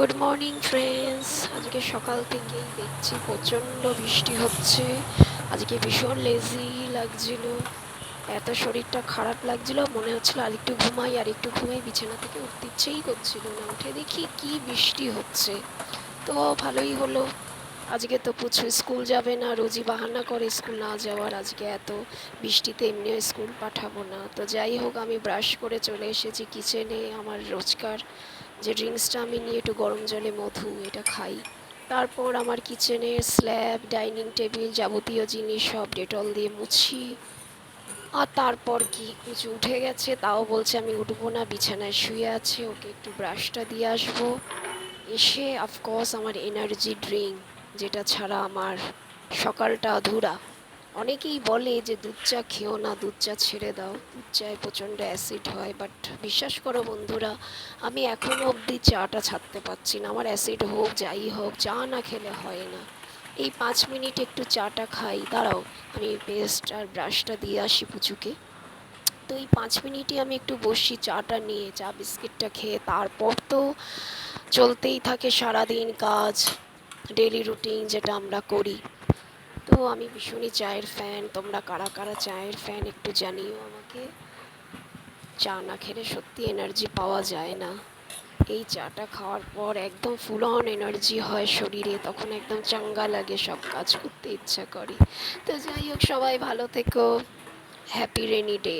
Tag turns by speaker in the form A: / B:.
A: Good morning friends আজকে সকাল থেকেই দেখছি প্রচণ্ড বৃষ্টি হচ্ছে। আজকে ভীষণ লেজি লাগছিল। এত শরীরটা খারাপ লাগছিল, মনে হচ্ছিল আর একটু ঘুমাই আর একটু ঘুমাই, বিছানা থেকে উঠতে ইচ্ছেই করছিল না। উঠে দেখি কি বৃষ্টি হচ্ছে। তো ভালোই হলো। আজকে তো পুচু স্কুল যাবে না, রোজই বাহানা করে স্কুল না যাওয়ার। আজকে এত বৃষ্টিতে এমনিও স্কুল পাঠাবো না। তো যাই হোক, আমি ব্রাশ করে চলে এসেছি কিচেনে আমার রোজকার যে ড্রিঙ্কসটা আমি নিয়ে একটু গরম জলে মধু এটা খাই। তারপর আমার কিচেনের স্ল্যাব ডাইনিং টেবিল যাবতীয় জিনিস সব ডেটল দিয়ে মুছি। আর তারপর কি? কিছু উঠে গেছে, তাও বলছে আমি উঠবো না, বিছানায় শুয়ে আছে, ওকে একটু ব্রাশটা দিয়ে আসব। এসে অফকোর্স আমার এনার্জি ড্রিঙ্ক যেটা ছাড়া আমার সকালটা আধুরা অনেকেই বলে যে দুধ চা খেও না, দুধ চা ছেড়ে দাও। দুধ চায় প্রচণ্ড অ্যাসিড হয়, বাট বিশ্বাস করো বন্ধুরা, আমি এখনও অবধি চাটা ছাড়তে পারছি না। আমার অ্যাসিড হোক, যাই হোক, চা না খেলে হয় না। এই পাঁচ মিনিট একটু চাটা খাই। দাঁড়াও, আমি পেস্ট আর ব্রাশটা দিয়ে আসি পুচুকে। তো এই পাঁচ মিনিটই আমি একটু বসি, চাটা নিয়ে, চা বিস্কিটটা খেয়ে। তারপর তো চলতেই থাকে সারাদিন কাজ ডেলি রুটিন যেটা আমরা করি। তো আমি ভীষণই চায়ের ফ্যান তোমরা কারা কারা চায়ের ফ্যান একটু জানিও আমাকে। চা না খেলে সত্যি এনার্জি পাওয়া যায় না। এই চাটা খাওয়ার পর একদম ফুল অন এনার্জি হয় শরীরে, তখন একদম চাঙ্গা লাগে, সব কাজ করতে ইচ্ছা করে। তো যাই হোক, সবাই ভালো থেকো। Happy rainy day